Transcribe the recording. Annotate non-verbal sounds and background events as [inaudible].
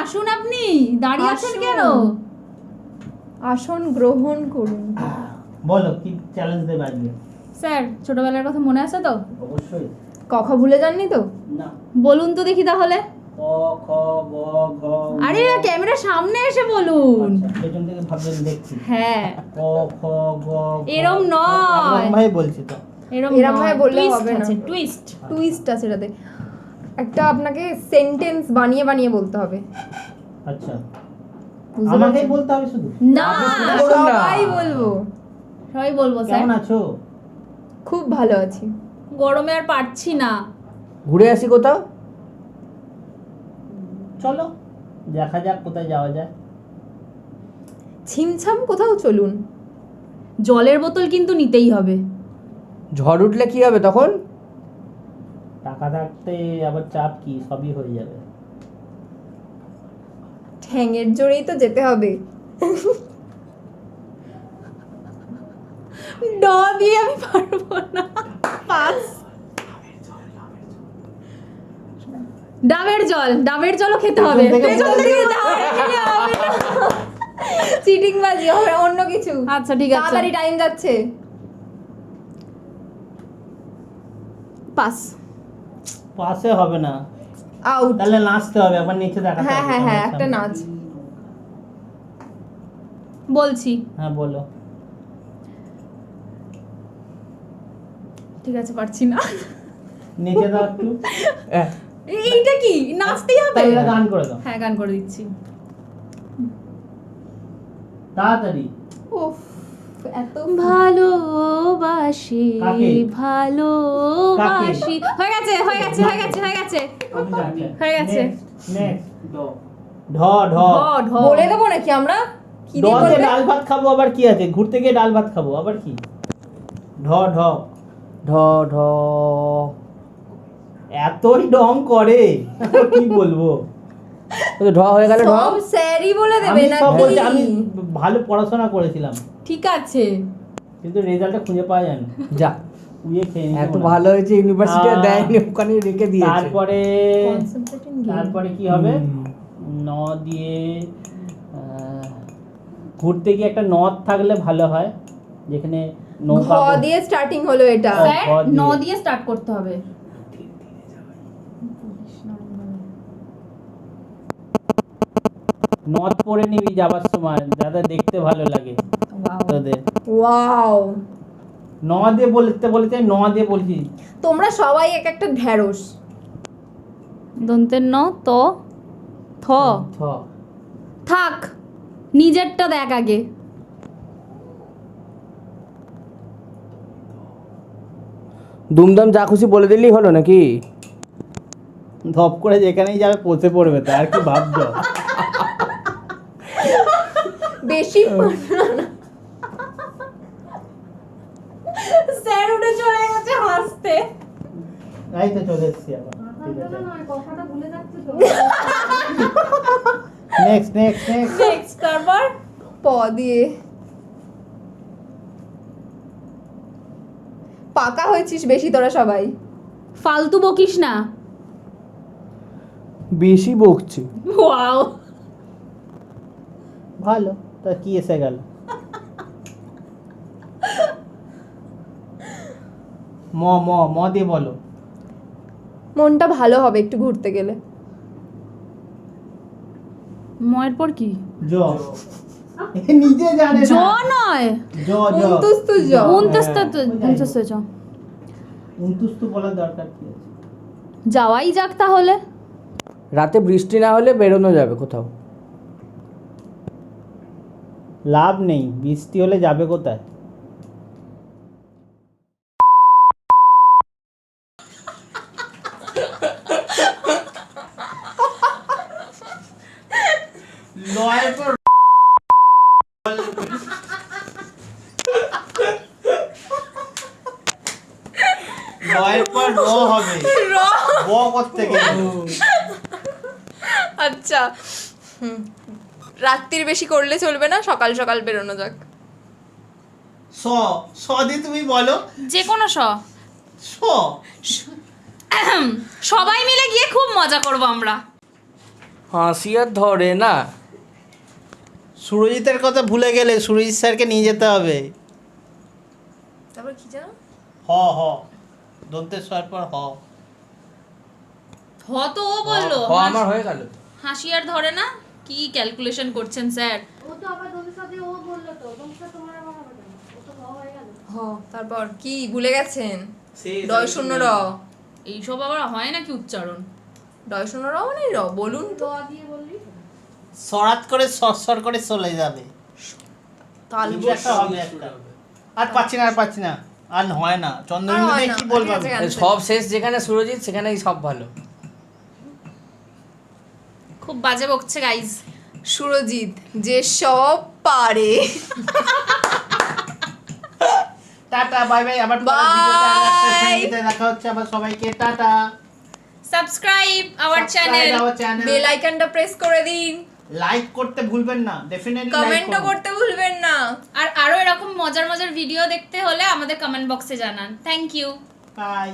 আসুন আপনি দাঁড়িয়ে আছেন কেন? আসন গ্রহণ করুন। বলো কি চ্যালেঞ্জ দেবে আজকে? স্যার ছোটবেলার কথা মনে আছে তো? অবশ্যই। কখা ভুলে যাননি তো? না। বলুন তো দেখি তাহলে। ক খ গ ঘ। আরে ক্যামেরার সামনে এসে বলুন। আচ্ছা, পেছন থেকে ভাববেন দেখছি। হ্যাঁ। ক খ গ এরম নয়। ভাই বলছি তো। এরকম এরম ভাবে বললে হবে না। টুইস্ট টুইস্ট আছে এটাতে। একটা আপনাকে সেন্টেন্স বানিয়ে বানিয়ে বলতে হবে। আচ্ছা। আমাকেই বলতে হবে শুধু? না। সবাই বলব। সবাই বলব স্যার। কেমন আছো? খুব ভালো আছি। গরমে আর পারছি না। ঘুরে আসি কোথাও? চলো দেখা যাক কোথায় যাওয়া যায়। ছিমছাম কোথাও চলুন। জলের বোতল কিন্তু নিতেই হবে। ঝড় উঠলে কি হবে তখন? টাকা থাকতে আবার চাপ কি? সবই হয়ে যাবে। ঠ্যাঙের জোরেই তো যেতে হবে। ড দিয়ে আমি পারব না। পাস। ডাবের জল। ডাবের জলও খেতে হবে। পেছন থেকে। চিটিং বাজি হবে। অন্য কিছু। আচ্ছা ঠিক আছে। তাড়াতাড়ি টাইম যাচ্ছে। পাস। পাশে হবে না। আউট তাহলে নাচতে হবে একবার নিচে দেখা হ্যাঁ হ্যাঁ হ্যাঁ একটা নাচ। বলছি। হ্যাঁ বলো। ঠিক আছে পারছি না। নিচে দাও একটু। হ্যাঁ, এইটা কি? নাচতেই হবে? তাহলে গান করে দাও। হ্যাঁ গান করে দিচ্ছি। তাড়াতাড়ি। উফ এত ভালোবাসি? ভালোবাসি। হয়ে গেছে হয়ে গেছে হয়ে গেছে হয়ে গেছে। হয়ে গেছে। ঢ ঢ। বলে দেবো নাকি আমরা? ডাল ভাত খাব আবার কি আছে? ঘুরতে গিয়ে ডাল ভাত খাব আবার কি? ঢ ঢ। ঢ ঢ। এতই ডং করে কি বলব? ঢ হয়ে গেলে ঢ। স্যারই বলে দেবে না আমি ভালো পড়াশোনা করেছিলাম। ঠিক আছে। কিন্তু রেজাল্টটা খুঁজে পাওয়া যায় না যা। উইয়ে খেয়ে নিয়েছে এত ভালো হয়েছে ইউনিভার্সিটি দেয়নি ওখানে রেখে দিয়েছে। তারপরে তারপরে কি হবে। ন দিয়ে ঘুরতে গিয়ে একটা নদ থাকলে ভালো হয় যেখানে ন নৌকা দিয়ে স্টার্টিং হলো এটা। ন দিয়ে স্টার্ট করতে হবে। নদ পরে নিবি যাবার সময় যাতে দেখতে ভালো লাগে তোদের। ওয়াও ন দিয়ে বলতে বলতে ন দিয়ে বলছি। তোমরা সবাই এক একটা ঢ্যাঁড়স। দন্তের ন ত থ। ছ থাক নিজেরটা দেখ আগে। দুমদাম যা খুশি বলে দিলেই হলো নাকি? ধপ করে যেখানেই যাবে পচে পড়বে তো আর কি ভাবছ? [laughs] স্যার উঠে চলে গেছে হাসতে। এই তো চলে এসছি আবার কথাটা ভুলে যাচ্ছে তো। নেক্সট নেক্সট নেক্সট নেক্সট তারপর প দিয়ে। পাকা হয়েছিস বেশি তোরা সবাই। ফালতু বকিস না। বেশি বকছি। ওয়াও। ভালো। তা কি এসে গেল? ম ম ম দিয়ে বলো। মনটা ভালো হবে একটু ঘুরতে গেলে। ময়ের পর কি? জ। এ নিজে জানে জ নয়। জ জ। উনতুস্তু জ। উনতস্ত হ্যাঁ, উনতস্ত জ। উনতুস্তু বলার দরকার কি আছে? যাওয়াই যাক তাহলে। রাতে বৃষ্টি না হলে বেরোনো যাবে কোথাও। লাভ নেই বৃষ্টি হলে যাবে কোথায়? লয়ের পর র হবে। ব করতে গেলে। আচ্ছা। হুম। রাত্রির বেশি করলে চলবে না সকাল সকাল বেরোনো যাক। স স দিয়ে তুমি বলো। যে কোনো স। স। সবাই মিলে গিয়ে খুব মজা করব আমরা। হাসি আর ধরে না। সুরজিতের কথা ভুলে গেলে সুরজিৎ স্যারকে নিয়ে যেতে হবে। তারপর কি জানো হ হ। দন্তেশ্বর পর হ। হ তো ও বলল হ, আমার হয়ে গেল। হাসি আর ধরে না? কি ক্যালকুলেশন করছেন স্যার? ও তো আবার তোমার সাথে ও বলল তো। তোমরা তোমার বাবা কেন? ও তো বড় হয়ে গেল। হ তারপর কি ভুলে গেছেন? ডয় শূন্য র। এইসব আবার হয় নাকি উচ্চারণ? ডয় শূন্য র মানে র বলুন তো। সরাত করে সরসর করে চলে যাবে। তাল হবে একটা। আর পাচ্ছি না আর পাচ্ছি না। আর হয় না। চন্দ্রবিন্দু দিয়ে কি বলব। সব শেষ যেখানে সুরজিৎ সেখানেই সব ভালো। খুব বাজে বকছে গাইজ সুরজিৎ যে সব পারে। টাটা বাই বাই আবার! সঙ্গীতে দেখা হচ্ছে আবার সবাইকে tata. Subscribe our channel channel bell আইকনটা প্রেস করে দিন। লাইক করতে ভুলবেন না ডেফিনেটলি লাইক কমেন্টও করতে ভুলবেন না। আর আরও এরকম মজার মজার ভিডিও দেখতে হলে আমাদের কমেন্ট বক্সে জানান। Thank you by